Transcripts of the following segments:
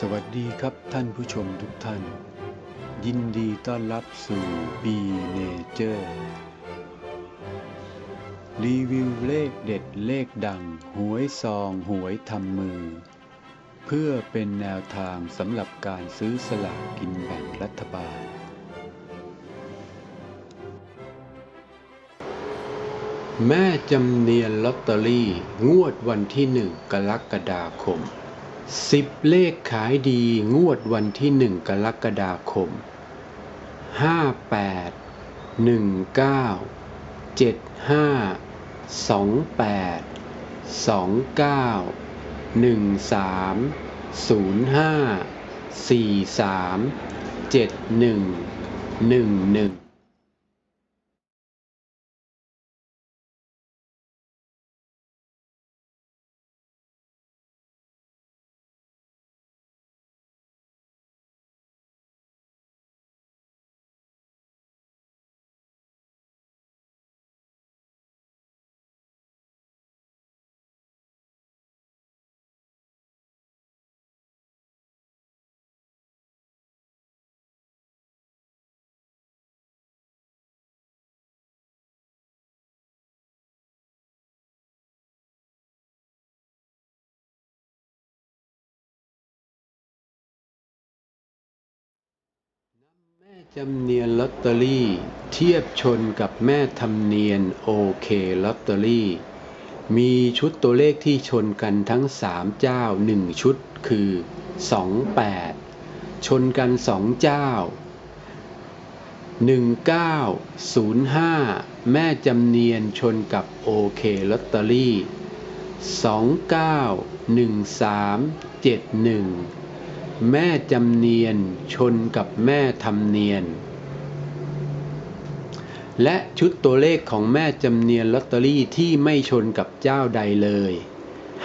สวัสดีครับท่านผู้ชมทุกท่าน ยินดีต้อนรับสู่ B Nature รีวิวเลขเด็ดเลขดัง หวยซองหวยทำมือ เพื่อเป็นแนวทางสำหรับการซื้อสลากกินแบ่งรัฐบาล แม่จำเนียนลอตเตอรี่งวดวันที่หนึ่งกรกฎาคม สิบเลขขายดีงวดวันที่หนึ่งกรกฎาคม 58 19 75 28 29 13 05 43 71 11 แปดสองเก้าหนึ่งสามศูนย์ห้าสี่สามเจ็ดหนึ่งหนึ่งหนึ่งแม่จำเนียนลอตเตอรี่ เทียบชนกับแม่ทำเนียนโอเคลอตเตอรี่ มีชุดตัวเลขที่ชนกันทั้ง 3 เจ้า 1 ชุดคือ 28 ชนกัน 2 เจ้า 1905 แม่จำเนียนชนกับโอเคลอตเตอรี่ 291371 แม่จำเนียนชนกับแม่ทำเนียน และชุดตัวเลขของแม่จำเนียนลอตเตอรี่ที่ไม่ชนกับเจ้าใดเลย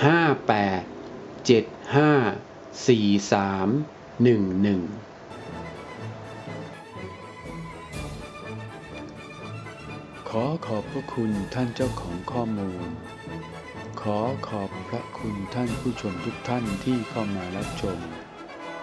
58 75 43 11ขอขอบพระคุณท่านเจ้าของข้อมูล ขอขอบพระคุณท่านผู้ชมทุกท่านที่เข้ามารับชม